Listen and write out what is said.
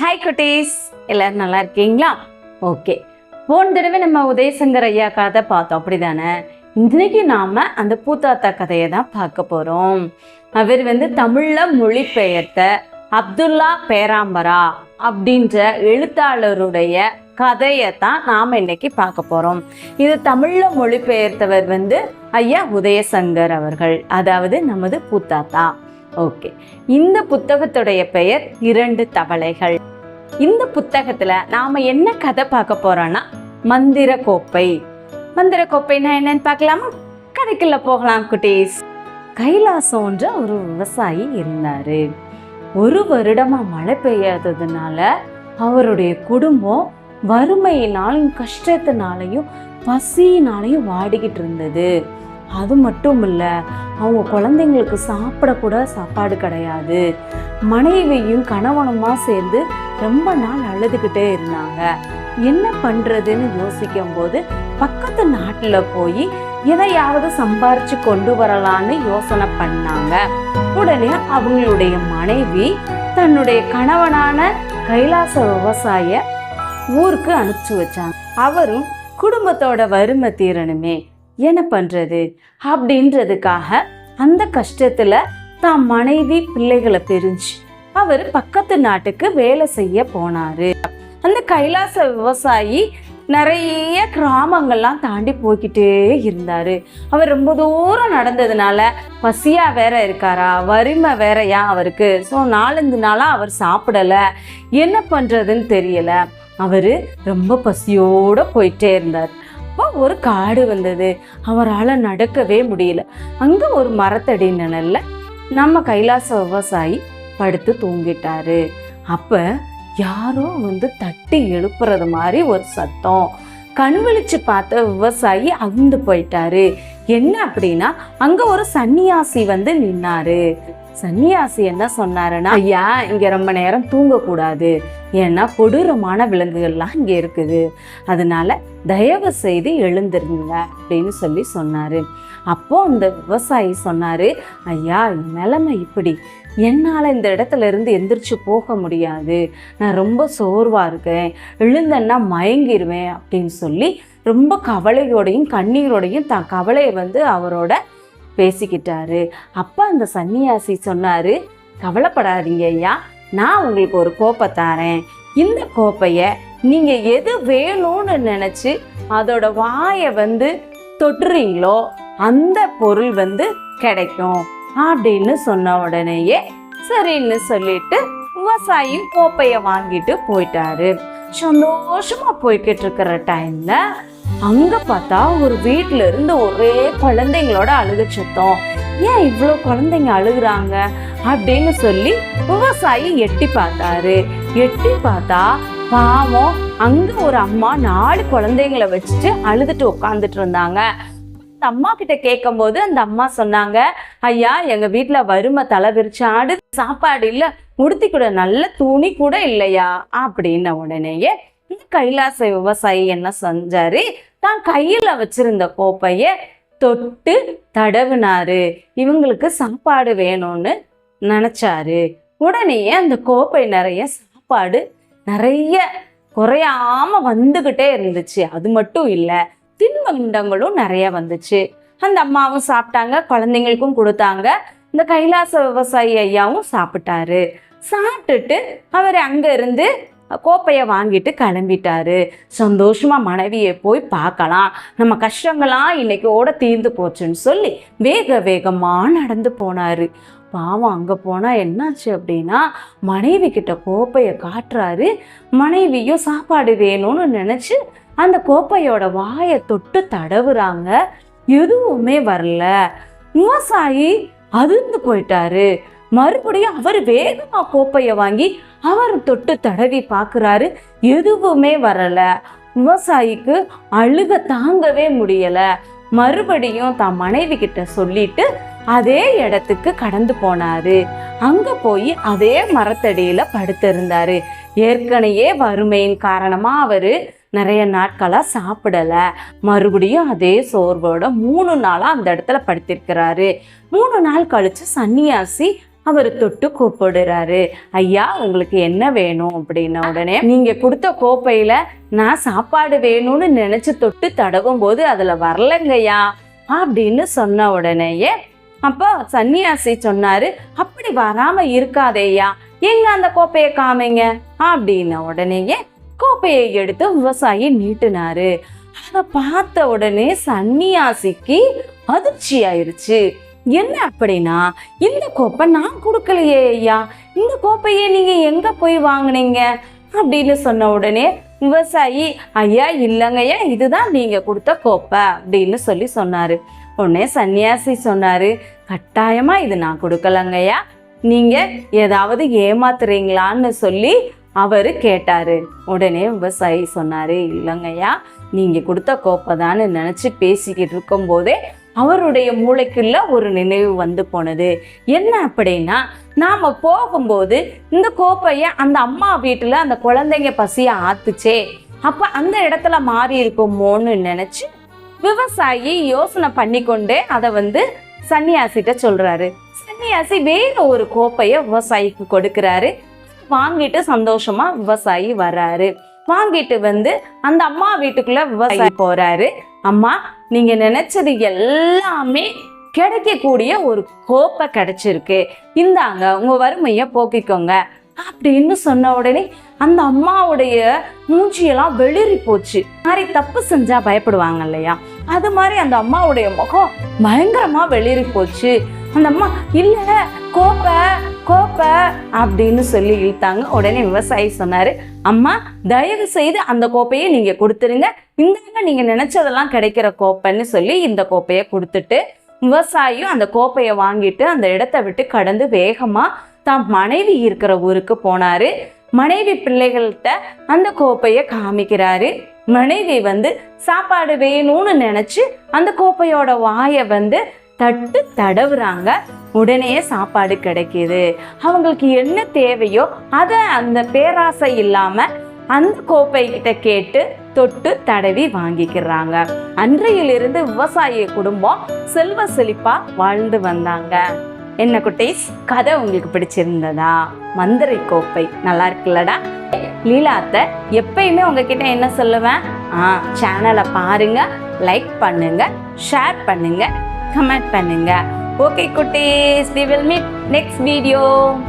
Hi குட்டீஸ். எல்லாரும் நல்லா இருக்கீங்களா? ஓகே போன தடவை நம்ம உதயசங்கர் ஐயா கதை பார்த்தோம். அப்படிதானே? இன்னைக்கு நாம் அந்த பூத்தாத்தா கதையை தான் பார்க்க போகிறோம் அவர் வந்து தமிழ்ல மொழிபெயர்த்த அப்துல்லா பேராம்பரா அப்படின்ற எழுத்தாளருடைய கதையை தான் நாம் இன்னைக்கு பார்க்க போகிறோம் இது தமிழில் மொழிபெயர்த்தவர் வந்து ஐயா உதயசங்கர் அவர்கள் அதாவது நமது பூத்தாத்தா. ஓகே. இந்த புத்தகத்துடைய பெயர் இரண்டு தவளைகள். இந்த புத்தகத்துல நாம என்ன கதை பார்க்க போறோம்னா மந்திர கோப்பை. மந்திர கோப்பைனா என்னன்னு பார்க்கலாமா? கதைக்குள்ள போகலாம் குட்டீஸ். கைலாசம்ன்ற ஒரு விவசாயி இருந்தாரு. ஒரு வருடமா மழை பெய்யாததுனால அவருடைய குடும்பம் வறுமையினாலும் கஷ்டத்தினாலையும் பசியினாலையும் வாடிக்கிட்டு இருந்தது. அது மட்டும் இல்லை அவங்க குழந்தைங்களுக்கு சாப்பிடக்கூட சாப்பாடு கிடையாது. மனைவியும் கணவனுமா சேர்ந்து ரொம்ப நாள் அழுதுகிட்டே இருந்தாங்க. என்ன பண்ணுறதுன்னு யோசிக்கும் போது பக்கத்து நாட்டில் போய் எதையாவது சம்பாரிச்சு கொண்டு வரலான்னு யோசனை பண்ணாங்க. உடனே அவங்களுடைய மனைவி தன்னுடைய கணவனான கைலாச விவசாய ஊருக்கு அனுப்பிச்சு வச்சாங்க. அவரும் குடும்பத்தோட வறுமை தீரணுமே என்ன பண்றது அப்படின்றதுக்காக அந்த கஷ்டத்துல தான் மனைவி பிள்ளைகளை பிரிஞ்சு அவர் பக்கத்து நாட்டுக்கு வேலை செய்ய போனாரு. அந்த கைலாச விவசாயி நிறைய கிராமங்கள்லாம் தாண்டி போய்கிட்டே இருந்தாரு. அவர் ரொம்ப தூரம் நடந்ததுனால பசியா வேற இருக்காரா வறுமை வேறையா அவருக்கு? ஸோ நாலஞ்சு நாளா அவர் சாப்பிடலை. என்ன பண்றதுன்னு தெரியல. அவரு ரொம்ப பசியோட போயிட்டே இருந்தார். அப்போ ஒரு காடு வந்தது. அவரால் நடக்கவே முடியல. அங்கே ஒரு மரத்தடி நிழல்ல நம்ம கைலாச விவசாயி படுத்து தூங்கிட்டாரு. அப்போ யாரோ வந்து தட்டி எழுப்புறது மாதிரி ஒரு சத்தம். கண் விழிச்சு பார்த்த விவசாயி அகுந்து போயிட்டாரு. என்ன அப்படின்னா அங்க ஒரு சன்னியாசி வந்து நின்னாரு. சன்னியாசி என்ன சொன்னாருன்னா ஐயா இங்க ரொம்ப நேரம் தூங்கக்கூடாது. ஏன்னா கொடூரமான விலங்குகள்லாம் இங்க இருக்குது. அதனால தயவு செய்து எழுந்திருங்க அப்படின்னு சொல்லி சொன்னாரு. அப்போ அந்த விவசாயி சொன்னாரு ஐயா நிலைமை இப்படி. என்னால் இந்த இடத்துல இருந்து எந்திரிச்சு போக முடியாது. நான் ரொம்ப சோர்வாக இருக்கேன். எழுந்தேன்னா மயங்கிருவேன் அப்படின்னு சொல்லி ரொம்ப கவலையோடையும் கண்ணீரோடையும் தான் கவலையை வந்து அவரோட பேசிக்கிட்டாரு. அப்போ அந்த சன்னியாசி சொன்னார் கவலைப்படாதீங்க ஐயா நான் உங்களுக்கு ஒரு கோப்பை தாரேன். இந்த கோப்பையை நீங்கள் எது வேணும்னு நினச்சி அதோட வாயை வந்து தொட்டுறீங்களோ அந்த பொருள் வந்து கிடைக்கும். அப்படின்னு சொன்ன உடனேயே சரின்னு சொல்லிட்டு விவசாயி கோப்பையை வாங்கிட்டு போயிட்டாரு. சந்தோஷமா போய்கிட்டு இருக்கிற டைம்ல அங்க பார்த்தா ஒரு வீட்ல இருந்து ஒரே குழந்தைங்களோட அழுக சத்தம். ஏன் இவ்வளோ குழந்தைங்க அழுகுறாங்க? அப்படின்னு சொல்லி விவசாயி எட்டி பார்த்தாரு. எட்டி பார்த்தா பாவம் அங்க ஒரு அம்மா நாலு குழந்தைங்களை வச்சுட்டு அழுதுட்டு உட்காந்துட்டு இருந்தாங்க. அந்த அம்மா கிட்ட கேட்கும்போது அந்த அம்மா சொன்னாங்க ஐயா எங்க வீட்டுல வறுமை தலை விரிச்சு ஆடு சாப்பாடு இல்ல உடுத்தி கூட. நல்ல துணி கூட இல்லையா? அப்படின்ன உடனேயே இந்த கைலாச விவசாயி என்ன செஞ்சாரு? தான் கையில வச்சிருந்த கோப்பைய தொட்டு தடவினாரு. இவங்களுக்கு சாப்பாடு வேணும்னு நினைச்சாரு. உடனே அந்த கோப்பை நிறைய சாப்பாடு நிறைய குறையாம வந்துகிட்டே இருந்துச்சு. அது மட்டும் இல்லை தின்பண்டங்களும் நிறைய வந்துச்சு. அந்த அம்மாவும் சாப்பிட்டாங்க குழந்தைங்களுக்கும் கொடுத்தாங்க. இந்த கைலாச விவசாயி ஐயாவும் சாப்பிட்டாரு. சாப்பிட்டுட்டு அவர் அங்க இருந்து கோப்பையை வாங்கிட்டு கிளம்பிட்டாரு. சந்தோஷமாக மனைவியை போய் பார்க்கலாம். நம்ம கஷ்டங்களாம் இன்னைக்கோட தீர்ந்து போச்சுன்னு சொல்லி வேக வேகமாக நடந்து போனாரு. பாவம் அங்கே போனால் என்னாச்சு அப்படின்னா மனைவி கிட்ட கோப்பையை காட்டுறாரு. மனைவியும் சாப்பாடு வேணும்னு நினச்சி அந்த கோப்பையோட வாயை தொட்டு தடவுறாங்க. எதுவுமே வரல. விவசாயி அதிர்ந்து போயிட்டாரு. மறுபடியும் அவர் வேகமாக கோப்பையை வாங்கி அவர் தொட்டு தடவி பார்க்குறாரு. எதுவுமே வரலை. விவசாயிக்கு அழுக தாங்கவே முடியலை. மறுபடியும் தான் மனைவி கிட்ட சொல்லிட்டு அதே இடத்துக்கு கடந்து போனாரு. அங்க போய் அதே மரத்தடியில படுத்திருந்தாரு. ஏற்கனவே வறுமையின் காரணமா அவரு நிறைய நாட்களாக சாப்பிடலை. மறுபடியும் அதே சோர்வோட மூணு நாளாக அந்த இடத்துல படுத்திருக்கிறாரு. மூணு நாள் கழித்து சன்னியாசி அவர் தொட்டு கூப்பிடுறாரு. ஐயா உங்களுக்கு என்ன வேணும்? அப்படின்ன உடனே நீங்க கொடுத்த கோப்பையில நான் சாப்பாடு வேணும்னு நினைச்சு தொட்டு தடவும் போது அதுல வரலங்கய்யா அப்படின்னு சொன்ன உடனேயே அப்போ சன்னியாசி சொன்னாரு அப்படி வராம இருக்காதேயா எங்க அந்த கோப்பையை காமிங்க? அப்படின்ன உடனேயே கோப்பையை எடுத்து விவசாயி நீட்டினாரு. அதை பார்த்த உடனே சன்னியாசிக்கு அதிர்ச்சி ஆயிருச்சு என்ன அப்படின்னா இந்த கோப்பை நான் கொடுக்கலையே ஐயா. இந்த கோப்பையே நீங்க எங்க போய் வாங்குனீங்க? அப்படின்னு சொன்ன உடனே விவசாயி ஐயா இல்லைங்கய்யா இதுதான் நீங்க கொடுத்த கோப்பை அப்படின்னு சொல்லி சொன்னாரு. உடனே சன்னியாசி சொன்னாரு கட்டாயமா இது நான் கொடுக்கலங்கய்யா நீங்க ஏதாவது ஏமாத்துறீங்களான்னு சொல்லி அவரு கேட்டாரு. உடனே விவசாயி சொன்னாரு இல்லைங்கய்யா நீங்க கொடுத்த கோப்பை தான்னு நினைச்சு பேசிக்கிட்டு இருக்கும்போதே அவருடைய மூளைக்குள்ள ஒரு நினைவு வந்து போனது. என்ன அப்படின்னா நாம போகும்போது இந்த கோப்பைய அந்த அம்மா வீட்டுல அந்த குழந்தைங்க பசிய ஆத்துச்சே. அப்ப அந்த இடத்துல மாறி இருக்குமோன்னு நினைச்சு விவசாயி யோசனை பண்ணிக்கொண்டே அதை வந்து சன்னியாசிட்ட சொல்றாரு. சன்னியாசி வேற ஒரு கோப்பைய விவசாயிக்கு கொடுக்குறாரு. வாங்கிட்டு சந்தோஷமா விவசாயி வர்றாரு. வாங்கிட்டு வந்து அந்த அம்மா வீட்டுக்குள்ள விவசாயி போறாரு. அம்மா நீங்க நினைச்சது எல்லாமே கிடைக்கக்கூடிய ஒரு கோப்பை கிடைச்சிருக்கு. இந்தாங்க உங்க வறுமையை போக்கிக்கோங்க அப்படின்னு சொன்ன உடனே அந்த அம்மாவுடைய மூஞ்சியெல்லாம் வெளிரி போச்சு. மாதிரி தப்பு செஞ்சா பயப்படுவாங்க இல்லையா? அது மாதிரி அந்த அம்மாவுடைய முகம் பயங்கரமா வெளிரி போச்சு. அந்த அம்மா இல்லை கோப்பை கோப்பை அப்படின்னு சொல்லி இழுத்தாங்க. உடனே விவசாயி சொன்னார் அம்மா தயவு செய்து அந்த கோப்பையை நீங்கள் கொடுத்துருங்க. இந்தாங்க நீங்கள் நினச்சதெல்லாம் கிடைக்கிற கோப்பைன்னு சொல்லி இந்த கோப்பையை கொடுத்துட்டு விவசாயியும் அந்த கோப்பையை வாங்கிட்டு அந்த இடத்த விட்டு கடந்து வேகமாக தான் மனைவி இருக்கிற ஊருக்கு போனார். மனைவி பிள்ளைகள்கிட்ட அந்த கோப்பையை காமிக்கிறாரு. மனைவி வந்து சாப்பாடு வேணும்னு நினச்சி அந்த கோப்பையோட வாயை வந்து தட்டு தடவுறாங்க உடனே சாப்பாடு கிடைக்கிது. அவங்களுக்கு என்ன தேவையோ அதை அந்த பேராசை இல்லாமல் அந்த கோப்பை கிட்ட கேட்டு தொட்டு தடவி வாங்கிக்கிறாங்க. அன்றையிலிருந்து விவசாய குடும்பம் செல்வ செழிப்பா வாழ்ந்து வந்தாங்க. என்ன குட்டீஸ் கதை உங்களுக்கு பிடிச்சிருந்ததா? மந்திரை கோப்பை நல்லா இருக்குல்லடா. லீலாத்த எப்பயுமே உங்ககிட்ட என்ன சொல்லுவேன்? ஆ சேனலை பாருங்க லைக் பண்ணுங்க ஷேர் பண்ணுங்க. கமெண்ட் பண்ணுங்க. ஓகே குட்டீஸ். We will meet next video